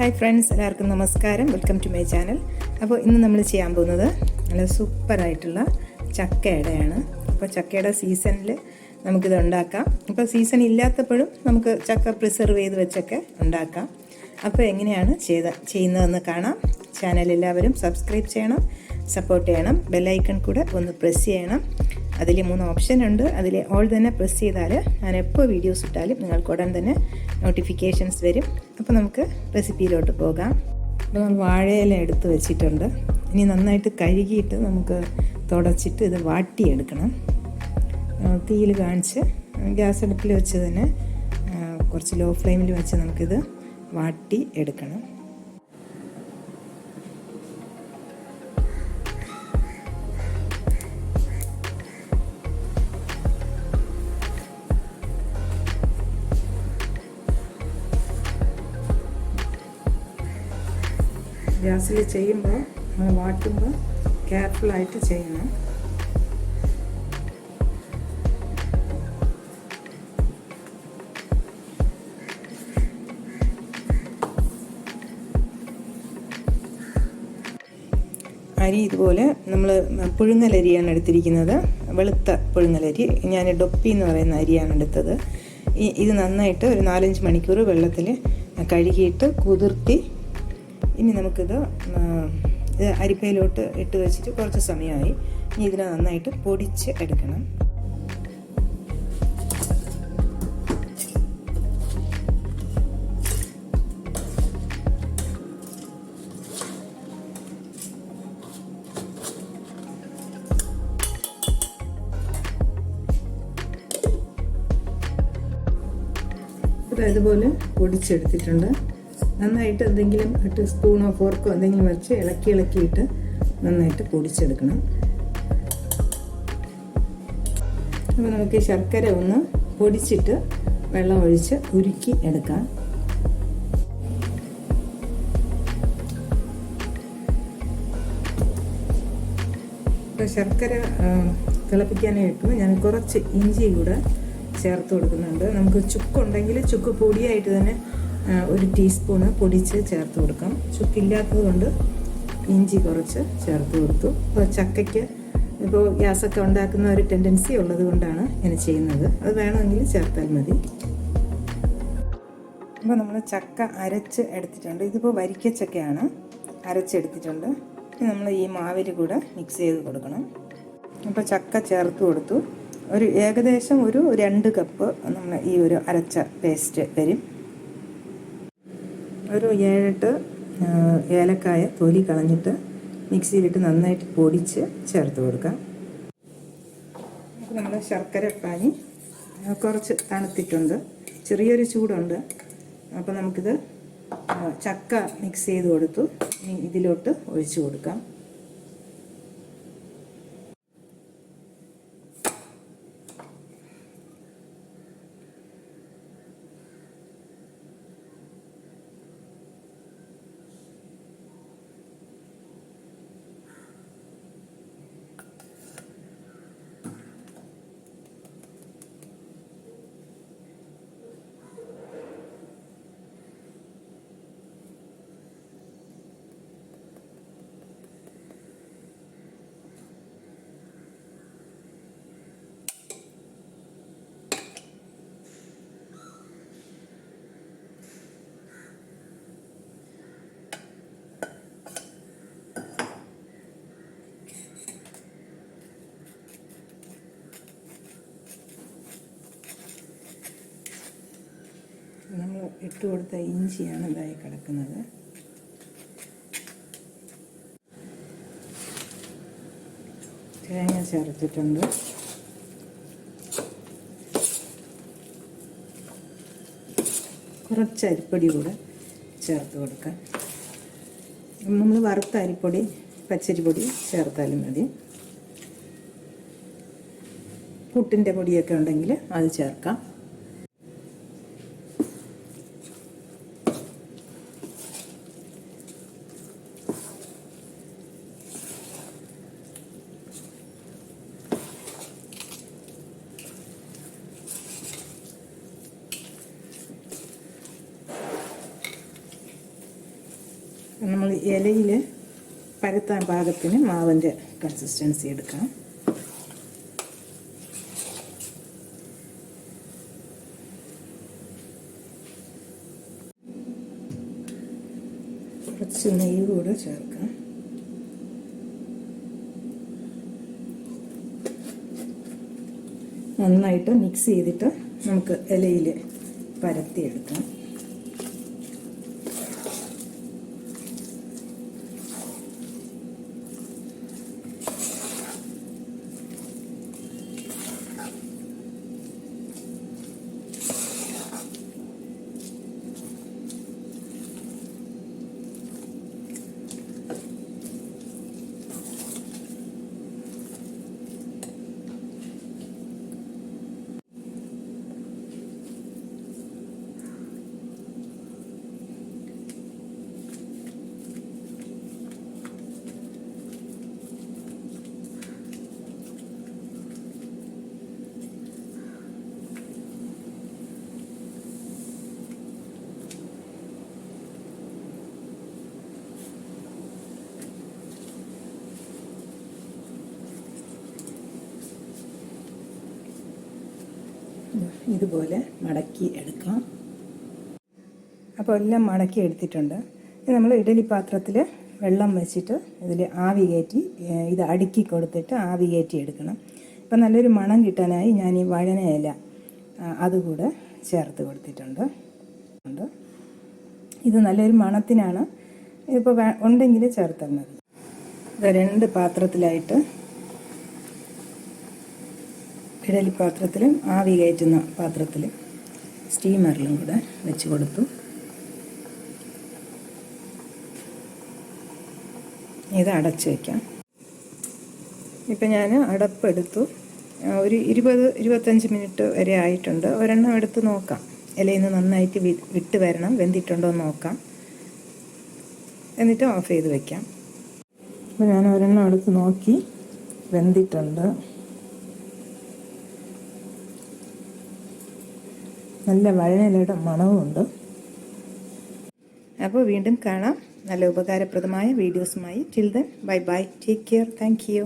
Hi friends എല്ലാവർക്കും നമസ്കാരം. Welcome to my channel അപ്പോൾ ഇന്ന് നമ്മൾ ചെയ്യാൻ പോകുന്നത് നല്ല സൂപ്പറായിട്ടുള്ള ചക്കയുടെയാണ്. അപ്പോൾ ചക്കയുടെ സീസണിൽ നമുക്കിത് ഉണ്ടാക്കാം. ഇപ്പോൾ സീസൺ ഇല്ലാത്തപ്പോഴും നമുക്ക് ചക്ക പ്രിസർവ് ചെയ്ത് വെച്ചൊക്കെ ഉണ്ടാക്കാം. അപ്പോൾ എങ്ങനെയാണ് ചെയ്ത ചെയ്യുന്നതെന്ന് കാണാം. ചാനൽ എല്ലാവരും സബ്സ്ക്രൈബ് ചെയ്യണം സപ്പോർട്ട് ചെയ്യണം. ബെല്ലൈക്കൺ കൂടെ ഒന്ന് പ്രസ് ചെയ്യണം. അതിൽ മൂന്ന് ഓപ്ഷൻ ഉണ്ട്. അതിൽ ഓൾ തന്നെ പ്രസ് ചെയ്താൽ ഞാൻ എപ്പോൾ വീഡിയോസ് ഇട്ടാലും നിങ്ങൾക്ക് ഉടൻ തന്നെ നോട്ടിഫിക്കേഷൻസ് വരും. അപ്പോൾ നമുക്ക് റെസിപ്പിയിലോട്ട് പോകാം. ഇപ്പോൾ നമ്മൾ വാഴയില എടുത്ത് വെച്ചിട്ടുണ്ട്. ഇനി നന്നായിട്ട് കഴുകിയിട്ട് നമുക്ക് തുടച്ചിട്ട് ഇത് വാട്ടിയെടുക്കണം. തീയിൽ കാണിച്ച് ഗ്യാസ് അടുപ്പിൽ വെച്ച് തന്നെ കുറച്ച് ലോ ഫ്ലെയിമിൽ വെച്ച് നമുക്കിത് വാട്ടി എടുക്കണം. ഗ്യാസിൽ ചെയ്യുമ്പോൾ നമ്മൾ വാട്ടുമ്പോൾ കെയർഫുള്ളായിട്ട് ചെയ്യണം. അരി ഇതുപോലെ നമ്മൾ പുഴുങ്ങലരിയാണ് എടുത്തിരിക്കുന്നത്. വെളുത്ത പുഴുങ്ങലരി ഞാൻ ഡൊപ്പി എന്ന് പറയുന്ന അരിയാണ് എടുത്തത്. ഇത് നന്നായിട്ട് ഒരു നാലഞ്ച് മണിക്കൂർ വെള്ളത്തിൽ കഴുകിയിട്ട് കുതിർത്തി ഇനി നമുക്കിത് അരിപ്പയിലോട്ട് ഇട്ട് വെച്ചിട്ട് കുറച്ച് സമയമായി. ഇനി ഇതിനെ നന്നായിട്ട് പൊടിച്ച് എടുക്കണം. ഇതുപോലെ പൊടിച്ചെടുത്തിട്ടുണ്ട്. നന്നായിട്ട് എന്തെങ്കിലും ഇട്ട് സ്പൂണോ ഫോർക്കോ എന്തെങ്കിലും വെച്ച് ഇളക്കി ഇളക്കിയിട്ട് നന്നായിട്ട് പൊടിച്ചെടുക്കണം. അപ്പോൾ നമുക്ക് ശർക്കര ഒന്ന് പൊടിച്ചിട്ട് വെള്ളം ഒഴിച്ച് ഉരുക്കി എടുക്കാം. ഇപ്പോൾ ശർക്കര തിളപ്പിക്കാനായിട്ട് ഞാൻ കുറച്ച് ഇഞ്ചി കൂടെ ചേർത്ത് കൊടുക്കുന്നുണ്ട്. നമുക്ക് ചുക്കുണ്ടെങ്കിൽ ചുക്ക് പൊടിയായിട്ട് തന്നെ ഒരു ടീസ്പൂണ് പൊടിച്ച് ചേർത്ത് കൊടുക്കാം. ചുക്കില്ലാത്തത് കൊണ്ട് ഇഞ്ചി കുറച്ച് ചേർത്ത് കൊടുത്തു. അപ്പോൾ ചക്കയ്ക്ക് ഇപ്പോൾ ഗ്യാസൊക്കെ ഉണ്ടാക്കുന്ന ഒരു ടെൻഡൻസി ഉള്ളത് കൊണ്ടാണ് ഞാൻ ചെയ്യുന്നത്. അത് വേണമെങ്കിൽ ചേർത്താൽ മതി. അപ്പോൾ നമ്മൾ ചക്ക അരച്ച് എടുത്തിട്ടുണ്ട്. ഇതിപ്പോൾ വരിക്ക ചക്കയാണ് അരച്ചെടുത്തിട്ടുണ്ട് നമ്മൾ ഈ മാവിൽ കൂടെ മിക്സ് ചെയ്ത് കൊടുക്കണം. അപ്പോൾ ചക്ക ചേർത്ത് കൊടുത്തു. ഒരു ഏകദേശം ഒരു രണ്ട് കപ്പ് നമ്മൾ ഈ ഒരു അരച്ച പേസ്റ്റ് വരും. ഒരു ഏഴെട്ട് ഏലക്കായ തൊലി കളഞ്ഞിട്ട് മിക്സിയിലിട്ട് നന്നായിട്ട് പൊടിച്ച് ചേർത്ത് കൊടുക്കാം. നമ്മൾ ശർക്കര പാനി കുറച്ച് തണുത്തിട്ടുണ്ട്. ചെറിയൊരു ചൂടുണ്ട്. അപ്പോൾ നമുക്കിത് ചക്ക മിക്സ് ചെയ്ത് കൊടുത്തു. ഇതിലോട്ട് ഒഴിച്ചു കൊടുക്കാം നമ്മൾ ഇട്ട് കൊടുത്ത ഇഞ്ചിയാണ് ഇതായി കിടക്കുന്നത്. തേങ്ങ ചേർത്തിട്ടുണ്ട് കുറച്ച് അരിപ്പൊടി കൂടെ ചേർത്ത് കൊടുക്കാം. നമ്മൾ വറുത്ത അരിപ്പൊടി പച്ചരിപ്പൊടി ചേർത്താലും മതി. പുട്ടിന്റെ പൊടിയൊക്കെ ഉണ്ടെങ്കിൽ അത് ചേർക്കാം. നമ്മൾ ഇലയിൽ പരത്താൻ പാകത്തിന് മാവിന്റെ കൺസിസ്റ്റൻസി എടുക്കാം. കുറച്ച് നെയ്യ് കൂടെ ചേർക്കാം. നന്നായിട്ട് മിക്സ് ചെയ്തിട്ട് നമുക്ക് ഇലയിൽ പരത്തിയെടുക്കാം. ഇതുപോലെ മടക്കി എടുക്കാം. അപ്പോൾ എല്ലാം മടക്കി എടുത്തിട്ടുണ്ട്. ഇനി നമ്മൾ ഇഡലി പാത്രത്തിൽ വെള്ളം വെച്ചിട്ട് ഇതിൽ ആവി കയറ്റി ഇത് അടുക്കി കൊടുത്തിട്ട് ആവി കയറ്റി എടുക്കണം. ഇപ്പം നല്ലൊരു മണം കിട്ടാനായി ഞാൻ ഈ വഴനയില അതുകൂടെ ചേർത്ത് കൊടുത്തിട്ടുണ്ട്. ഉണ്ട്. ഇത് നല്ലൊരു മണത്തിനാണ് ഇതിപ്പോൾ ഉണ്ടെങ്കിൽ ചേർത്താൽ രണ്ട് പാത്രത്തിലായിട്ട് ഇഡലി പാത്രത്തിലും ആവി കയറ്റുന്ന പാത്രത്തിലും സ്റ്റീമറിലും കൂടെ വെച്ച് കൊടുത്തു. ഇത് അടച്ചു വയ്ക്കാം ഇപ്പം ഞാൻ അടപ്പെടുത്തു ഒരു ഇരുപത് ഇരുപത്തഞ്ച് മിനിറ്റ് വരെ ആയിട്ടുണ്ട്. ഒരെണ്ണം എടുത്ത് നോക്കാം. ഇലയിൽ നിന്ന് നന്നായിട്ട് വിട്ട് വരണം. വെന്തിട്ടുണ്ടോ എന്ന് നോക്കാം. എന്നിട്ട് ഓഫ് ചെയ്ത് വയ്ക്കാം അപ്പോൾ ഞാൻ ഒരെണ്ണം എടുത്ത് നോക്കി. വെന്തിട്ടുണ്ട്. നല്ല വഴനിലയുടെ മണവുമുണ്ട്. അപ്പോൾ വീണ്ടും കാണാം. നല്ല ഉപകാരപ്രദമായ വീഡിയോസുമായി. Till then bye bye take care thank you